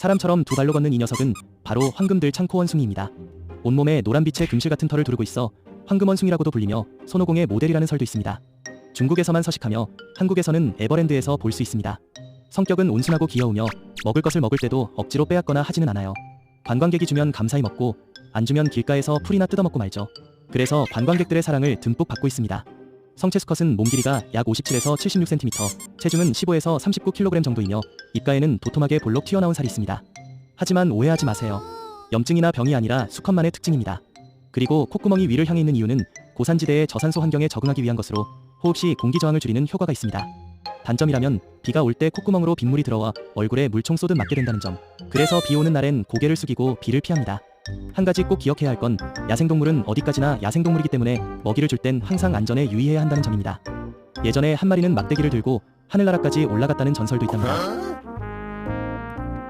사람처럼 두 발로 걷는 이 녀석은 바로 황금들 창코 원숭이입니다. 온몸에 노란빛의 금실 같은 털을 두르고 있어 황금 원숭이라고도 불리며 손오공의 모델이라는 설도 있습니다. 중국에서만 서식하며 한국에서는 에버랜드에서 볼 수 있습니다. 성격은 온순하고 귀여우며 먹을 것을 먹을 때도 억지로 빼앗거나 하지는 않아요. 관광객이 주면 감사히 먹고 안 주면 길가에서 풀이나 뜯어먹고 말죠. 그래서 관광객들의 사랑을 듬뿍 받고 있습니다. 성체 수컷은 몸 길이가 약 57에서 76cm, 체중은 15에서 39kg 정도이며 입가에는 도톰하게 볼록 튀어나온 살이 있습니다. 하지만 오해하지 마세요. 염증이나 병이 아니라 수컷만의 특징입니다. 그리고 콧구멍이 위를 향해 있는 이유는 고산지대의 저산소 환경에 적응하기 위한 것으로 호흡 시 공기 저항을 줄이는 효과가 있습니다. 단점이라면 비가 올 때 콧구멍으로 빗물이 들어와 얼굴에 물총 쏘듯 맞게 된다는 점. 그래서 비 오는 날엔 고개를 숙이고 비를 피합니다. 한 가지 꼭 기억해야 할 건 야생동물은 어디까지나 야생동물이기 때문에 먹이를 줄 땐 항상 안전에 유의해야 한다는 점입니다. 예전에 한 마리는 막대기를 들고 하늘나라까지 올라갔다는 전설도 있답니다.